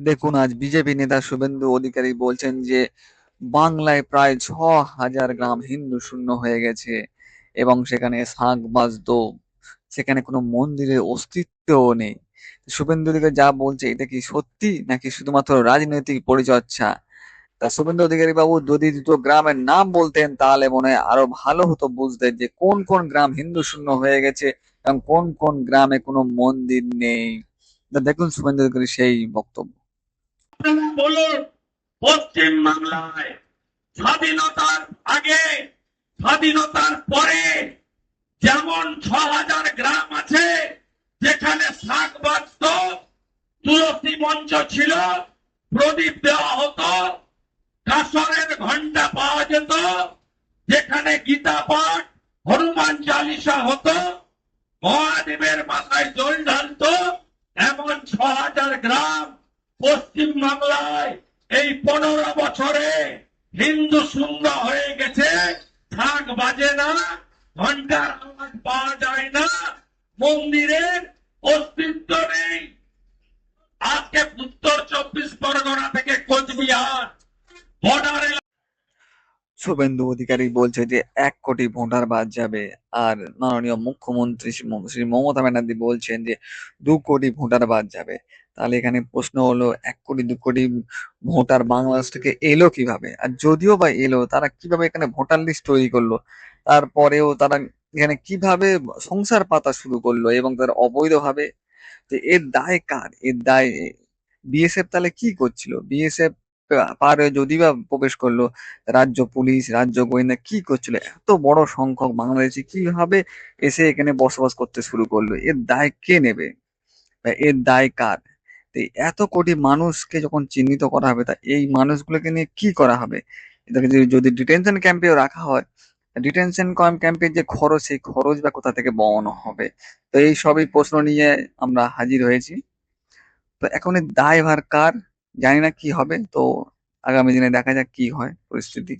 দেখুন, আজ বিজেপি নেতা শুভেন্দু অধিকারী বলছেন যে, বাংলায় প্রায় ছ হাজার গ্রাম হিন্দু শূন্য হয়ে গেছে এবং সেখানে শাঁখ বাজতো সেখানে কোনো মন্দিরের অস্তিত্বও নেই। শুভেন্দু অধিকারী যা বলছে, এটা কি সত্যি নাকি শুধুমাত্র রাজনৈতিক পরিচর্চা তা শুভেন্দু অধিকারী বাবু যদি দুটো গ্রামের নাম বলতেন, তাহলে মনে হয় আরও ভালো হতো বুঝতে যে, কোন কোন গ্রাম হিন্দু শূন্য হয়ে গেছে এবং কোন কোন গ্রামে কোনো মন্দির নেই। দেখুন শুভেন্দু অধিকারী সেই বক্তব্য। আপনারা বলুন, পশ্চিম বাংলায়। স্বাধীনতার আগে, স্বাধীনতার পরে যেমন ছ হাজার গ্রাম আছে, যেখানে শাক বাঁচত তুলসী মঞ্চ ছিল, প্রদীপ দেওয়া হতো, কাসরের ঘণ্টা পাওয়া যেত, যেখানে গীতা পাঠ, হনুমান চালিসা হতো, মহাদেবের মাথায় জল ঢালতো, এমন ছ হাজার গ্রাম পশ্চিম বাংলায় এই পনেরো বছরে হিন্দু শূন্য হয়ে গেছে। থাক বাজে না, ঘণ্টার আওয়াজ পাওয়া যায় না। মন্দিরের অস্তিত্ব নেই। আজকে উত্তর চব্বিশ পরগনা থেকে কোচবিহার। বর্ডার শুভেন্দু অধিকারী বলছে যে এক কোটি ভোটার বাদ যাবে। আর মাননীয় মুখ্যমন্ত্রী শ্রী মমতা ব্যানার্জি বলছেন যে দু কোটি ভোটার বাদ যাবে। তাহলে এখানে প্রশ্ন হলো, এক কোটি, দু কোটি ভোটার বাংলাদেশ থেকে এলো কীভাবে? আর যদিও বা এলো, তারা কীভাবে এখানে ভোটার লিস্ট তৈরি করল? তারপরেও তারা এখানে কীভাবে সংসার পাতা শুরু করল এবং তারা অবৈধভাবে? তো এর দায় কার? এর দায় বিএসএফ তাহলে কি করছিল? বিএসএফ পার হয়ে যদি বা প্রবেশ করল, রাজ্য পুলিশ, রাজ্য গোয়েন্দা কি করছিল? এত বড় সংখ্যক বাংলাদেশি কীভাবে এসে এখানে বসবাস করতে শুরু করল? এর দায় কে নেবে? এর দায় কার? তো এত কোটি মানুষকে যখন চিহ্নিত করা হবে, তা এই মানুষগুলোকে নিয়ে কি করা হবে? এদেরকে যদি ডিটেনশন ক্যাম্পেও রাখা হয় ডিটেনশন ক্যাম্পের যে খরচ, সেই খরচ বা কোথা থেকে বহন হবে? তো এই সবই প্রশ্ন নিয়ে আমরা হাজির হয়েছি। তো এখন দায়ভার কার? জানি না কি হবে। তো আগামী দিনে দেখা যাক কি হয় পরিস্থিতি।